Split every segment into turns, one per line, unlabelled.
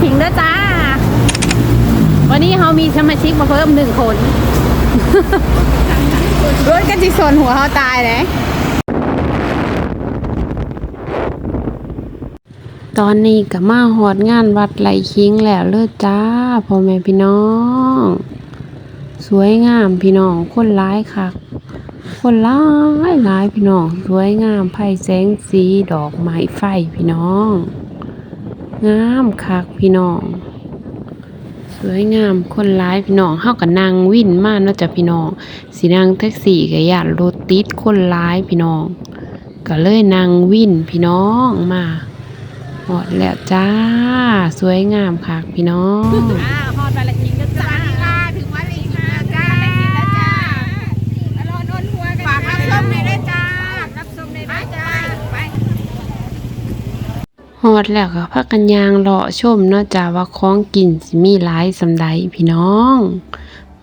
ขิงด้วยจ้า วันนี้เขามีสมาชิกมาเพิ่มหนึ่งคนรถกันจิสนหัวเขาตายเลยตอนนี้ก็มาหอดงานวัดไหลคิงแล้วเลิศจ้าพ่อแม่พี่น้อง สวยงามพี่น้องคนร้ายคักคนร้ายหลายพี่น้อง สวยงามไผ่แสงสีดอกไม้ไฟพี่น้อง งามคักพี่น้อง สวยงามคนร้ายพี่น้องเฮากับนางวินมากนาะจ้ะพี่น้องสีนางแท็กซี่ก็ย่านรถติดคนร้ายพี่น้อง ก็เลยนางวินพี่น้องมาหมดแล้วจ้า สวยงามคักพี่น้อง
อ่าฮอดวันละทิ้งก็จ้าค่ะถึงวันละทิ้งแล้วจ้าแล้วจ้าแล้วรอนนหัวกันฝากรับชมในด้วยจ้ารับชมในด้วยจ้าไป
ฮอดแล้วก็พักกันยางเลาะชมเนาะจ้าว่าของกินสิมีหลายสำใดพี่น้อง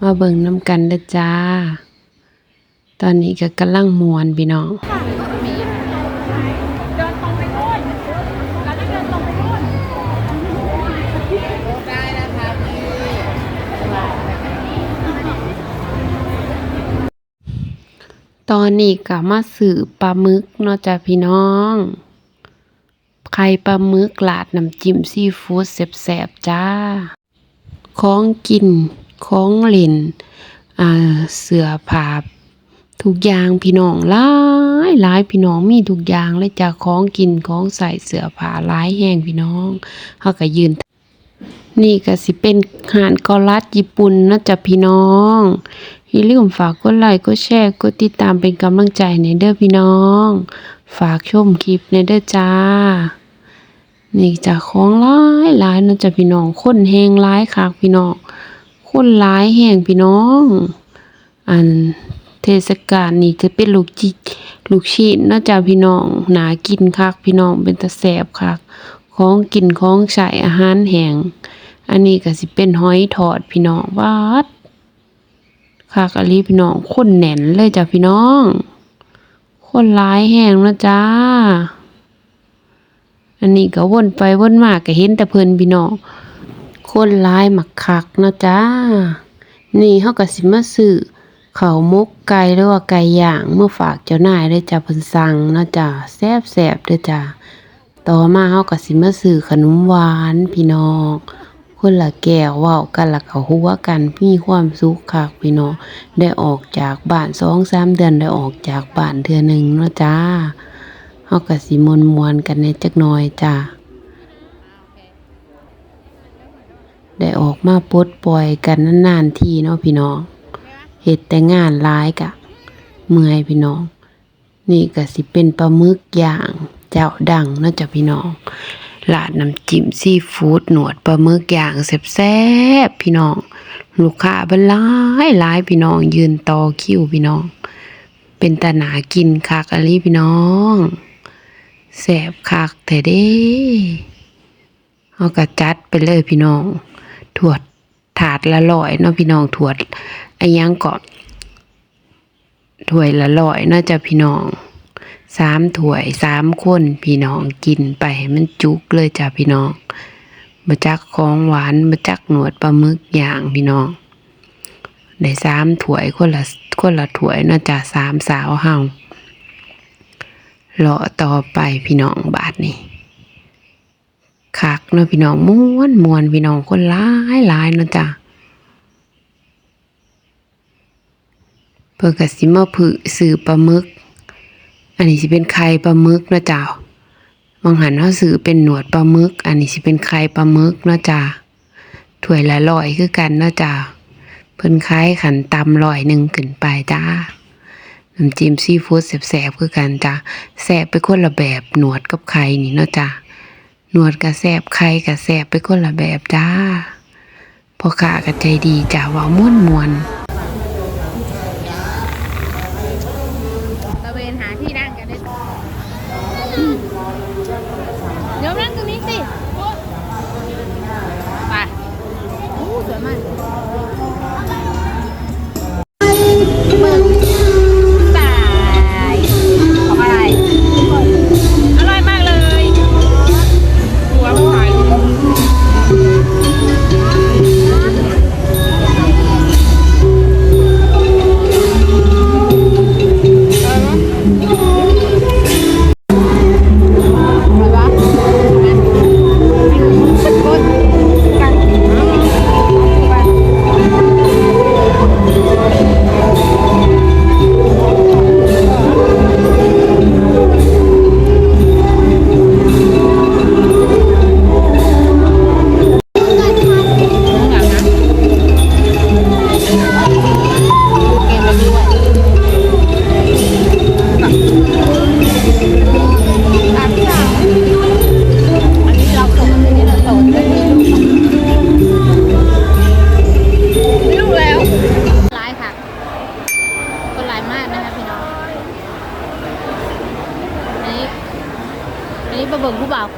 มาเบิ่งน้ำกันเด้อจ้า ตอนนี้ก็กำลังมวนพี่น้อง
ตรงไปโน่นแล้วก็เดินตรงไปโน่นได้แล้วครับ
ตอนนี้ก็มาสื่อปลาหมึกเนาะจ้ะพี่น้อง ไข่ปลาหมึกลาดน้ำจิ้มซีฟู้ดแซ่บๆจ้า ของกิน ของเล่นอ่าเสื้อผ้าทุกอย่างพี่น้องหลายหลายพี่น้องมีทุกอย่างเลยจ้ะของกินของใส่เสื้อผ้าหลายแห้งพี่น้องเฮาก็ยืน นี่ก็สิเป็นอาหารกาลัดญี่ปุ่นนะจ้ะพี่น้องอย่าลืมฝากกดไลค์กดแชร์กดติดตามเป็นกำลังใจในเด้อพี่น้อง ฝากชมคลิปในเด้อจ้า นี่จะของหลายหลายนาะจะพี่น้องคนแหงหลายคักพี่น้องคนหลายแหงพี่น้อง อันเทศกาลนี่จะเป็นลูกจิลูกชิ้นนาะจ้ะพี่น้องหนากินคักพี่น้องเป็นตาแสบคักของกินของใช้อาหารแห้งอันนี้ก็สิเป็นหอยทอดพี่น้องวาดคักอลีพี่น้องคนแน่นเลยจ้ะพี่น้อง คนหลายแห้งนะจ้า อันนี้ก็วนไปวนมาก็เห็นแต่เพิ่นพี่น้องคนหลายมักคักนะจ้า นี่เฮาก็สิมาซื้อข้าวหมกไก่หรือว่าไก่ย่างเมื่อฝากเจ้านายได้จ้ะเพิ่นสั่งเนาะจ้าแซ่บๆเด้อจ้าต่อมาเฮาก็สิมาซื้อขนมหวานพี่น้องคนละแก้วเว้ากันล้วก็หัวกันมีความสุขคักพี่น้องได้ออกจากบ้าน2-3เดือนได้ออกจากบ้านเทื่อหนึงเนาะจ้า เฮาก็สิมวนๆกันในจักหน่อยจ้าได้ออกมาปลดปล่อยกันนานๆทีเนาะพี่น้องเฮ็ดแต่งานหลายกะ เมื่อยพี่น้อง นี่ก็สิเป็นปลาหมึกย่างเจ้าดังเนาะจ้ะพี่น้องลาดน้ำจิ้มซีฟู้ดหนวดปลาหมึกย่างแซ่บๆพี่น้อง ลูกค้าเบิ่นหลายหลายพี่น้องยืนต่อคิวพี่น้อง เป็นตาหนากินคักอะลีพี่น้อง แซ่บคักแต่เด้เอากระจัดไปเลยพี่น้องถวดถาดละร้อยเนาะพี่น้องถวดอันยังก่อนถ้วยละร้อยเนาะจ้ะพี่น้องสามถ้วยสามคนพี่น้องกินไปให้มันจุกเลยจ้ะพี่น้องมาจักของหวานมาจักหนวดปลาหมึกย่างพี่น้องได้สามถ้วยคนละคนละถ้วยเนาะจ้ะสามสาวเฮา เลาะต่อไปพี่น้องบาทนี่คักเนาะพี่น้องม้วนมวนพี่น้องคนหลายหลายเนาะจ้ะเพิ่นก็สิมาผึซื้อปลาหมึก อันนี้สิเป็นไข่ปลาหมึกเนาะจ้าบางหันเฮาซื้อเป็นหนวดปลาหมึก อันนี้สิเป็นไข่ปลาหมึกเนาะจ้าถ้วยละร้อยคือกันเนาะจ้าเพิ่นขายขันตำร้อยหนึ่งขึ้นไปจ้า น้ำจิ้มซีฟู้ดแสบๆคือกันจ้ะแสบไปคนละแบบหนวดกับไข่นี่เนาะจ้ะหนวดก็แสบไข่ก็แสบไปคนละแบบจ้าพ่อค้าก็ใจดีจ้าว้าม่วน
มวน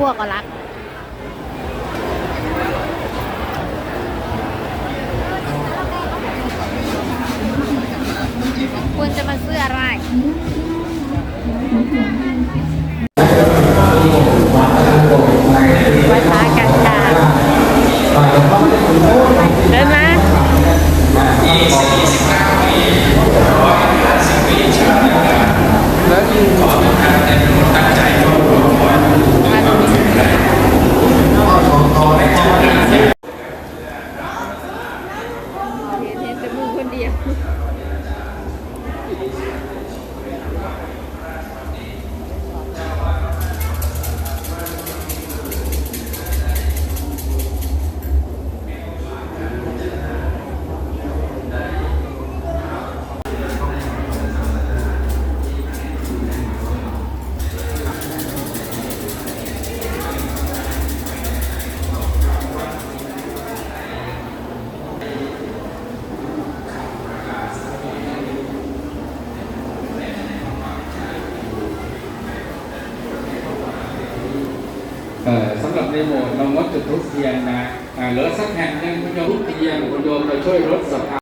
คั่วก็รัก ควรจะมาซื้ออะไร
สำหรับในโหมดเรางดจุดทุกเทียนนะเหลือสักแผ่นหนึ่งคุณโยมทุกเทียนคุณโยมเราช่วยลดสภาพ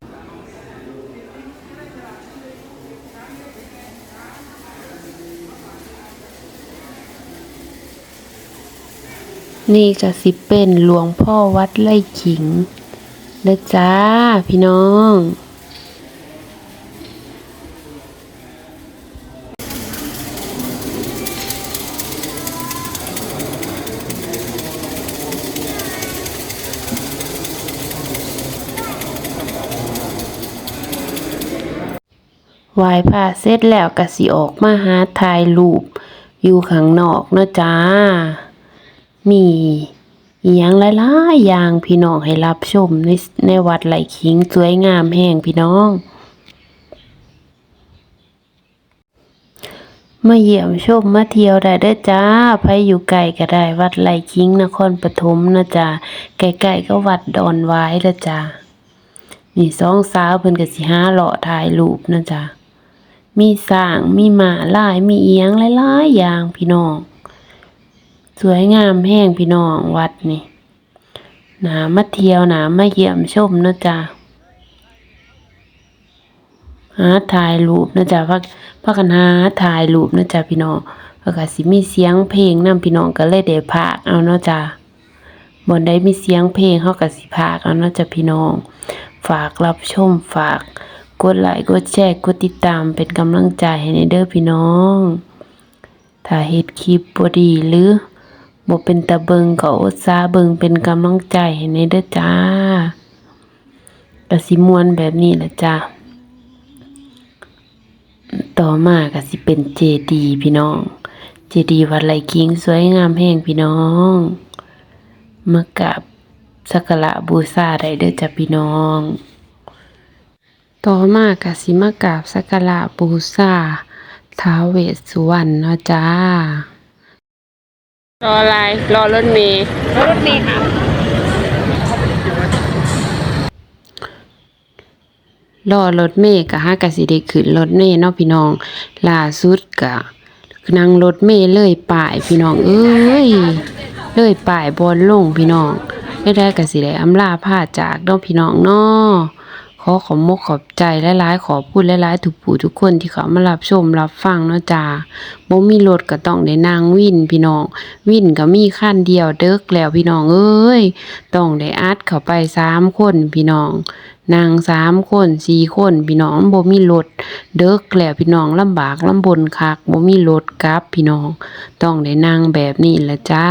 นี่ก็สิเป็นหลวงพ่อวัดไร่ขิงเด้อจ้าพี่น้อง ไหว้พระเสร็จแล้วก็สิออกมาหาถ่ายรูป อยู่ข้างนอกเนาะจ้า มีอีหยังหลายๆอย่างพี่น้องให้รับชมในในวัดไหลขิงสวยงามแห่งพี่น้องมาเยี่ยมชมมาเที่ยวได้เด้อจ้าไปอยู่ไกลก็ได้วัดไหลคิงนครปฐมนะจ้าใกล้ๆก็วัดดอนหวายละจ้านี่สองสาวเพิ่นก็สิหาเลาะถ่ายรูปนะจ้า มีสร้าง มีหมาลาย มีเอียงหลายๆอย่างพี่น้อง สวยงามแห้งพี่น้องวัดนี่หนามาเที่ยวหนามาเยี่ยมชมนะจ้าหาถ่ายรูปนะจ๊ะพักพักกันหาถ่ายรูปนะจ๊ะพี่น้องแล้วก็สิมีเสียงเพลงนำพี่น้องก็เลยได้พากเอาเนาะจ้ะบนได้มีเสียงเพลงเฮาก็สิพากเอาเนาะจ้ะพี่น้อง ฝากรับชมฝาก กดไลค์กดแชร์กดติดตามเป็นกำลังใจให้ในเด้อพี่น้อง ถ้าเฮ็ดคลิปบ่ดีหรือบ่เป็นตาเบิงก็อดซาเบิงเป็นกำลังใจให้ในเด้อจ้าก็สิมวนแบบนี้แหละจ้าต่อมาก็สิเป็นเจดีพี่น้อง เจดีวัดไหลคิงสวยงามแห่งพี่น้องมากับสักการะบูชาได้เด้อจ้ะพี่น้อง ต่อมาก็สิมากราบสักการะบูชาท้าวเวสสุวรรณเนาะจ้ารออะไรรอรถเมย์
รถเมล์ค่ะ
รอรถเมย์ก็หากะสิได้ขึ้นรถเมย์เนาะพี่น้องล่าสุดก็นั่งรถเมย์เลยป่ายพี่น้องเอ้ยเลยป่ายบอลลงพี่น้องได้ได้ก็สิได้อำลาพาจากเนาะพี่น้องเนาะข อขอบมกขอบใจหลายขอพูดหลายๆทุกผู้ทุกคนที่เขามารับชมรับฟังเนาะจ้าบ่มีรถก็ต้องได้นั่งวินพี่น้อง วินก็มีคันเดียวเด้กแล้วพี่น้องเอ้ยต้องได้อัดเข้าไปสามคนพี่น้องนางสามคนสี่คนพี่น้องบ่มีรถเด้กแล้วพี่น้องลำบากลำบนคักบ่มีรถกลับพี่น้อง ต้องได้นั่งแบบนี้แหละจ้า